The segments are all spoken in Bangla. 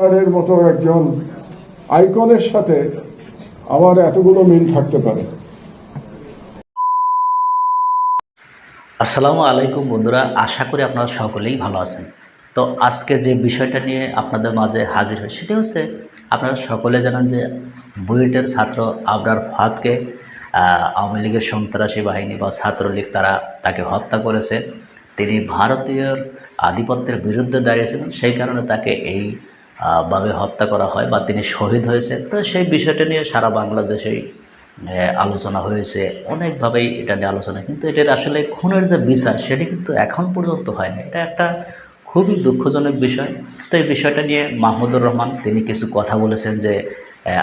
এর মতো একজন আইকনের সাথে আমার এতগুলো মিল থাকতে পারে। আসসালামু আলাইকুম বন্ধুরা, আশা করি আপনারা সকলেই ভালো আছেন। তো আজকে যে বিষয়টা নিয়ে আপনাদের মাঝে হাজির হয় সেটা হচ্ছে আপনারা সকলে জানেন যে বুয়েটের ছাত্র আবরার ফাদকে আওয়ামী লীগের সন্ত্রাসী বাহিনী বা ছাত্রলীগ তারা তাকে হত্যা করেছে। তিনি ভারতীয় আধিপত্যের বিরুদ্ধে দাঁড়িয়েছিলেন, সেই কারণে তাকে এই ভাবে হত্যা করা হয় বা তিনি শহীদ হয়েছে তো সেই বিষয়টা নিয়ে সারা বাংলাদেশেই আলোচনা হয়েছে। অনেকভাবেই এটা নিয়ে আলোচনা। কিন্তু এটার আসলে খুনের যে বিচার, সেটি কিন্তু এখন পর্যন্ত হয় না এটা একটা খুবই দুঃখজনক বিষয়। তো এই বিষয়টা নিয়ে মাহমুদুর রহমান, তিনি কিছু কথা বলেছেন যে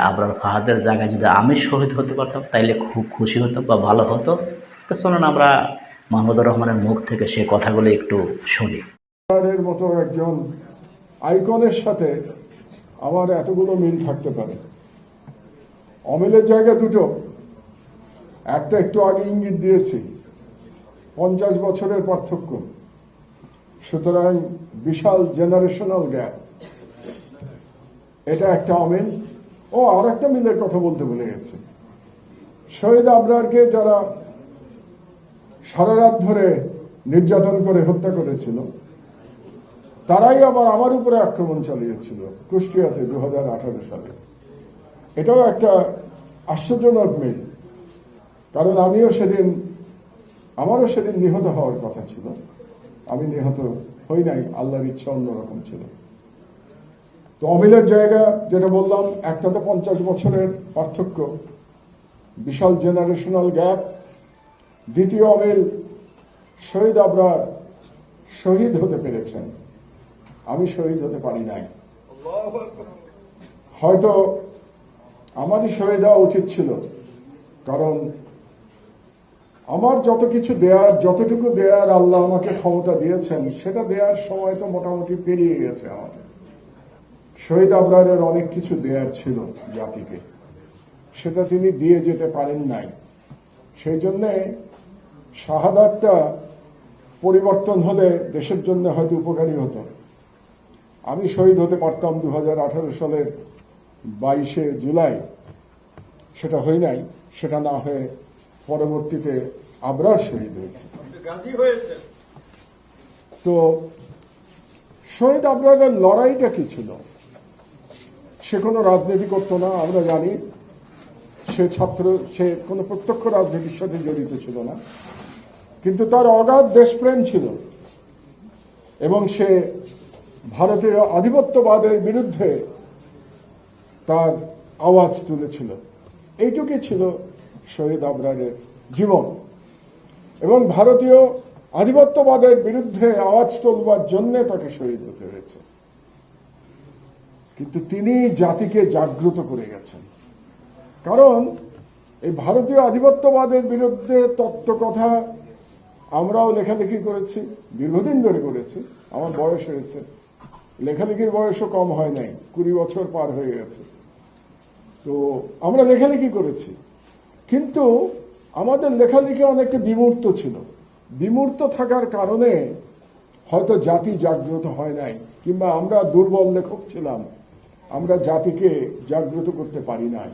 আবরার ফাহাদের জায়গায় যদি আমি শহীদ হতে পারতাম, তাইলে খুব খুশি হতো বা ভালো হতো। তো চলুন আমরা মাহমুদুর রহমানের মুখ থেকে সেই কথাগুলো একটু শুনি। মতো একজন আইকনের সাথে আমার এতগুলো মিল থাকতে পারে। অমিলের জায়গা দুটো। একটা একটু আগে ইঙ্গিত দিয়েছি, পঞ্চাশ বছরের পার্থক্য। সুতরাং বিশাল জেনারেশনাল গ্যাপ এটা একটা অমিল ও আর একটা মিলের কথা বলতে ভুলে গেছে। শহীদ আবরারকে যারা সারা রাত ধরে নির্যাতন করে হত্যা করেছিল তারাই আবার আমার উপরে আক্রমণ চালিয়েছিল, কুষ্টিয়াতে দু হাজার আঠারো সালে। এটাও একটা আশ্চর্যজনক মিল, কারণ আমিও সেদিন, আমারও সেদিন নিহত হওয়ার কথা ছিল। আমি নিহত হই নাই, আল্লাহর ইচ্ছা অন্যরকম ছিল। তো অমিলের জায়গা যেটা বললাম, একটা তো পঞ্চাশ বছরের পার্থক্য, বিশাল জেনারেশনাল গ্যাপ দ্বিতীয় অমিল শহীদ আবরার শহীদ হতে পেরেছেন। আমি শহীদ হতে পারি নাই। হয়তো আমারই শহীদ হওয়া উচিত ছিল কারণ আমার যত কিছু দেয়ার যতটুকু দেয়ার আল্লাহ আমাকে ক্ষমতা দিয়েছেন সেটা দেয়ার সময় তো মোটামুটি পেরিয়ে গেছে আমাদের। শহীদ আবরারের অনেক কিছু দেয়ার ছিল জাতিকে সেটা তিনি দিয়ে যেতে পারেন নাই। সেই জন্যে শাহাদাতটা পরিবর্তন হলে দেশের জন্য হয়তো উপকারী হতো। আমি শহীদ হতে পারতাম দু হাজার আঠারো সালের বাইশে জুলাই। সেটা হয় নাই সেটা না হয়ে পরবর্তীতে আবরার শহীদ হয়েছে। হয়েছে তো শহীদ আবরারের লড়াইটা কি ছিল? সে কোনো রাজনীতি করতো না আমরা জানি। সে ছাত্র সে কোনো প্রত্যক্ষ রাজনীতির সাথে জড়িত ছিল না। কিন্তু তার অগাধ দেশপ্রেম ছিল। এবং সে ভারতীয় আধিপত্যবাদের বিরুদ্ধে তার আওয়াজ তুলেছিল। এইটুকুই ছিল শহীদ আবরারের জীবন। এবং ভারতীয় আধিপত্যবাদের বিরুদ্ধে আওয়াজ তুলবার জন্য তাকে শহীদ হতে হয়েছে। কিন্তু তিনি জাতিকে জাগ্রত করে গেছেন। কারণ এই ভারতীয় আধিপত্যবাদের বিরুদ্ধে তত্ত্ব কথা আমরাও লেখালেখি করেছি, দীর্ঘদিন ধরে করেছি, আমার বয়স হয়েছে। লেখালেখির বয়সও কম হয় নাই, কুড়ি বছর পার হয়ে গেছে। তো আমরা লেখালেখি করেছি। কিন্তু আমাদের লেখালেখি অনেকটা বিমূর্ত ছিল। বিমূর্ত থাকার কারণে হয়তো জাতি জাগ্রত হয় নাই, কিংবা আমরা দুর্বল লেখক ছিলাম, আমরা জাতিকে জাগ্রত করতে পারি নাই।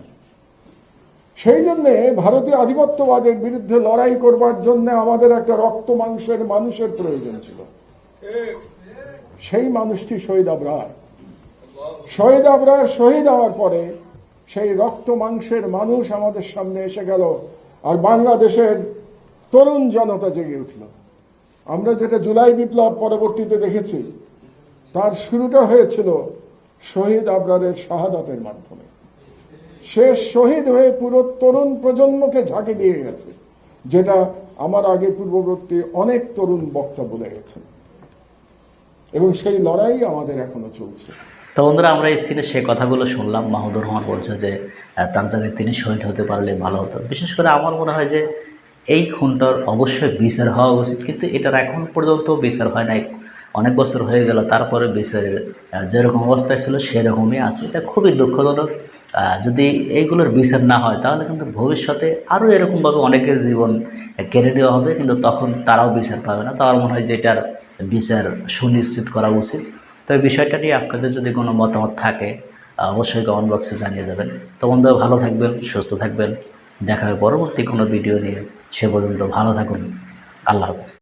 সেই জন্য ভারতীয় আধিপত্যবাদের বিরুদ্ধে লড়াই করবার জন্য আমাদের একটা রক্ত মাংসের মানুষের প্রয়োজন ছিল। সেই মানুষটি শহীদ আবরার। শহীদ আবরার শহীদ হওয়ার পরে সেই রক্ত মাংসের মানুষ আমাদের সামনে এসে গেল আর বাংলাদেশের তরুণ জনতা জেগে উঠল। আমরা যেটা জুলাই বিপ্লব পরবর্তীতে দেখেছি, তার শুরুটা হয়েছিল শহীদ আবরারের শাহাদাতের মাধ্যমে। সে শহীদ হয়ে পুরো তরুণ প্রজন্মকে ঝাঁকি দিয়ে গেছে, যেটা আমার আগে পূর্ববর্তী অনেক তরুণ বক্তা বলে গেছেন। এবং সেই লড়াই আমাদের এখনও চলছে। তো বন্ধুরা, আমরা স্ক্রিনে সে কথাগুলো শুনলাম। মাহমুদুর রহমান বলছে যে তার তিনি শহীদ হতে পারলে ভালো হতো। বিশেষ করে আমার মনে হয় যে, এই খুনটার অবশ্যই বিচার হওয়া উচিত। কিন্তু এটার এখন পর্যন্ত বিচার হয় নাই। অনেক বছর হয়ে গেল, তারপরে বিচারের যেরকম অবস্থায় ছিল সেরকমই আছে। এটা খুবই দুঃখজনক। যদি এইগুলোর বিচার না হয়, তাহলে কিন্তু ভবিষ্যতে আরও এরকমভাবে অনেকের জীবন কেড়ে নেওয়া হবে। কিন্তু তখন তারাও বিচার পাবে না। তো আমার মনে হয় যে এটার বিচার সুনিশ্চিত করা উচিত। তবে বিষয়টা নিয়ে আপনাদের যদি কোনো মতামত থাকে, অবশ্যই কমেন্ট বক্সে জানিয়ে দেবেন। তো বন্ধুরা ভালো থাকবেন, সুস্থ থাকবেন। দেখা হবে পরবর্তী কোনো ভিডিও নিয়ে। সে পর্যন্ত ভালো থাকুন। আল্লাহ হাফেজ।